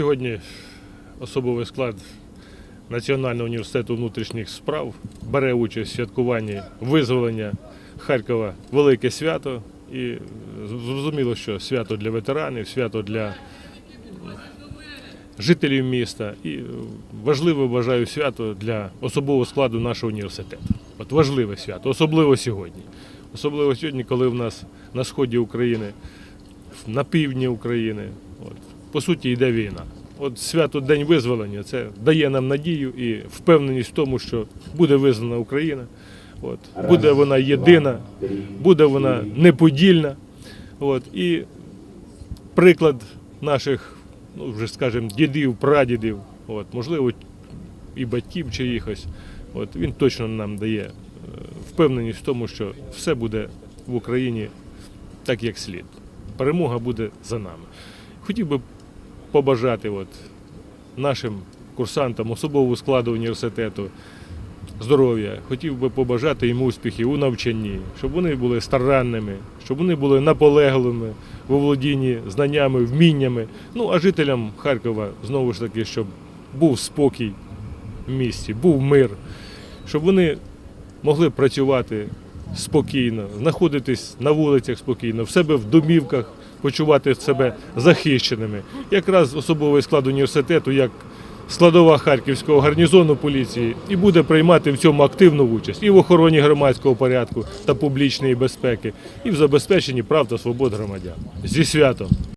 Сьогодні особовий склад Національного університету внутрішніх справ бере участь в святкуванні визволення Харкова велике свято. І зрозуміло, що свято для ветеранів, свято для жителів міста. І важливе вважаю свято для особового складу нашого університету. От важливе свято, особливо сьогодні. Особливо сьогодні, коли в нас на сході України, на півдні України, от, по суті, йде війна. От свято День визволення це дає нам надію і впевненість в тому, що буде визнана Україна. От, буде вона єдина, буде вона неподільна. От, і приклад наших, ну вже скажімо, дідів, прадідів, от, можливо, і батьків чиїхось, от, він точно нам дає е, впевненість в тому, що все буде в Україні так, як слід. Перемога буде за нами. Хотів би побажати от, нашим курсантам особового складу університету здоров'я. Хотів би побажати їм успіхів у навчанні, щоб вони були старанними, щоб вони були наполегливими у володінні знаннями, вміннями. Ну а жителям Харкова знову ж таки, щоб був спокій в місті, був мир, щоб вони могли працювати спокійно, знаходитись на вулицях спокійно, в себе в домівках, почувати себе захищеними. Якраз особовий склад університету, як складова Харківського гарнізону поліції, і буде приймати в цьому активну участь і в охороні громадського порядку та публічної безпеки, і в забезпеченні прав та свобод громадян. Зі святом!